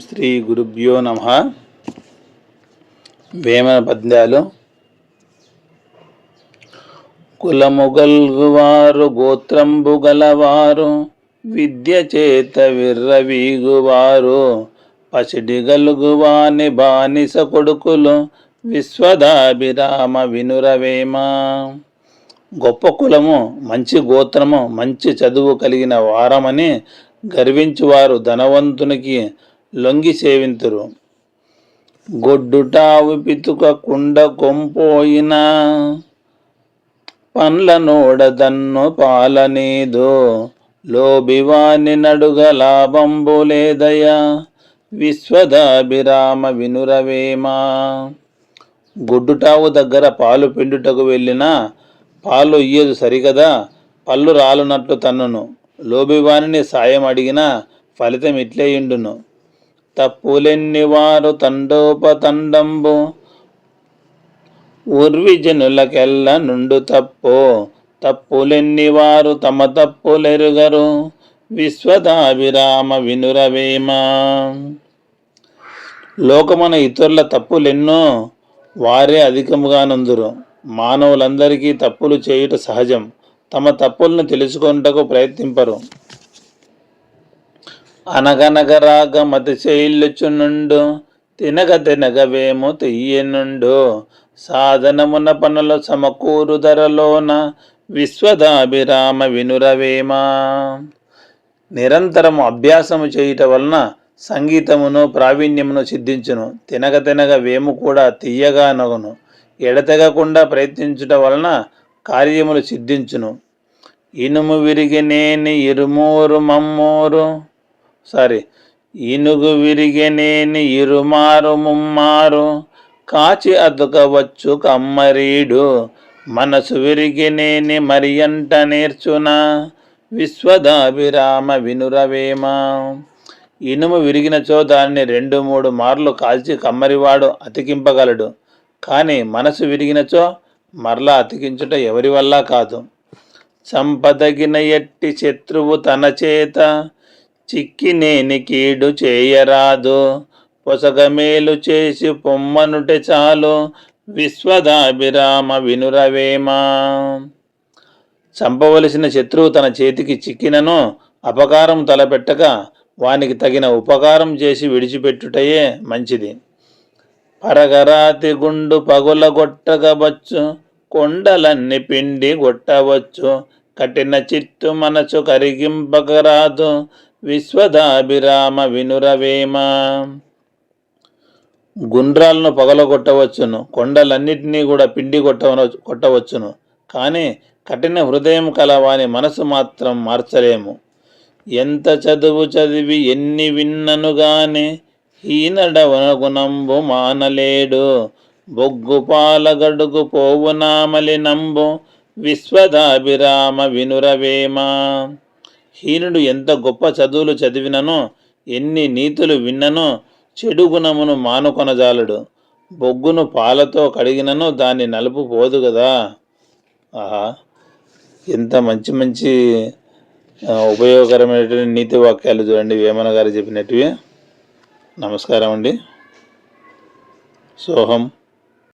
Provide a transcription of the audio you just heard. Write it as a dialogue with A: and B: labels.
A: శ్రీ గురుభ్యో నమ వేమన పద్యాలు కులముగల్గువారు గోత్రంబు గలవారు విద్య చేత విర్రవీగువారు పసిడి గలుగువాని బానిస కొడుకులు విశ్వదాభిరామ వినురవేమ। గొప్ప కులము మంచి గోత్రము మంచి చదువు కలిగిన వారమని గర్వించువారు ధనవంతునికి లొంగి సేవింతురు. గొడ్డుటావు పితుక కుండ కొంపోయిన పండ్ల నోడదన్ను పాలనేదో లోబివాని నడుగ లాభంబులేదయా విశ్వదాభిరామ వినురవేమా. గొడ్డుటావు దగ్గర పాలు పిండుటకు వెళ్ళినా పాలు ఇయ్యదు సరికదా పళ్ళు రాలునట్లు తన్నును. లోబివాణిని సాయం అడిగినా ఫలితం ఇట్లే ఇండును తప్పులెన్ని వారు తండోపతండంబు? ఉర్విజనులకెల్ల నుండు తప్పు? తప్పులెన్ని వారు తమ తప్పులెరుగరు? విశ్వదాభిరామ వినురవేమ. లోకమున ఇతరుల తప్పులెన్నో వారే అధికముగా నందురు మానవులందరికీ తప్పులు చేయుట సహజం. తమ తప్పులను తెలుసుకొనుటకు ప్రయత్నింపరు. అనగనగరాగ మతి శైలుచునుండు తినగ తినగ వేము తెయ్యనుండు. సాధనమున పనుల సమకూరు ధరలోన విశ్వదాభిరామ వినురవేమా. నిరంతరము అభ్యాసము చేయుట వలన సంగీతమును ప్రావీణ్యమును సిద్ధించును. తినగ తినగ వేము కూడా తీయగా నగును. ఎడతెగకుండా ప్రయత్నించుట వలన కార్యములు సిద్ధించును. ఇనుము విరిగినేని ఇరుమూరు మమ్మూరు సారీ. ఇనుగు విరిగినేని ఇరుమారు ముమ్మారు కాచి అతుకవచ్చు కమ్మరీడు. మనసు విరిగినేని మరియంట నేర్చున? విశ్వదాభిరామ వినురవేమ? ఇనుము విరిగినచో దాన్ని రెండు మూడు మార్లు కాల్చి కమ్మరివాడు అతికింపగలడు. కానీ మనసు విరిగినచో మరలా అతికించుట ఎవరి వల్ల కాదు. చంపదగిన ఎట్టి శత్రువు తన చేత చిక్కినేని కీడు చేయరాదు పొసగమేలు చేసి పొమ్మనుటే చాలు. విశ్వదాభిరామ వినురవేమా. చంపవలసిన శత్రువు తన చేతికి చిక్కినను అపకారం తలపెట్టక వానికి తగిన ఉపకారం చేసి విడిచిపెట్టుటయే మంచిది. పరగరాతి గుండు పగులగొట్టగవచ్చు. కొండలన్నీ పిండి కొట్టవచ్చు కఠిన చిత్తు మనసు కరిగింపకరాదు విశ్వదాభిరామ వినురవేమ. గుండ్రాలను పగలగొట్టవచ్చును కొండలన్నిటినీ కూడా పిండి కొట్టవ కొట్టవచ్చును. కానీ కఠిన హృదయం కల వాని మనసు మాత్రం మార్చలేము. ఎంత చదువు చదివి ఎన్ని విన్నను గాని ఈనడవనగునంబు మానలేడు. బొగ్గు పాలగడుగు పోవునామలి నంబు విశ్వదాభిరామ వినురవేమ. హీనుడు ఎంత గొప్ప చదువులు చదివిననో ఎన్ని నీతులు విన్ననో చెడు గుణమును మానుకొనజాలడు. బొగ్గును పాలతో కడిగినను దాన్ని నలుపు పోదు కదా ఆహా. ఎంత మంచి మంచి ఉపయోగకరమైనటువంటి నీతి వాక్యాలు చూడండి వేమన గారు చెప్పినట్టువి. నమస్కారం అండి. సోహం.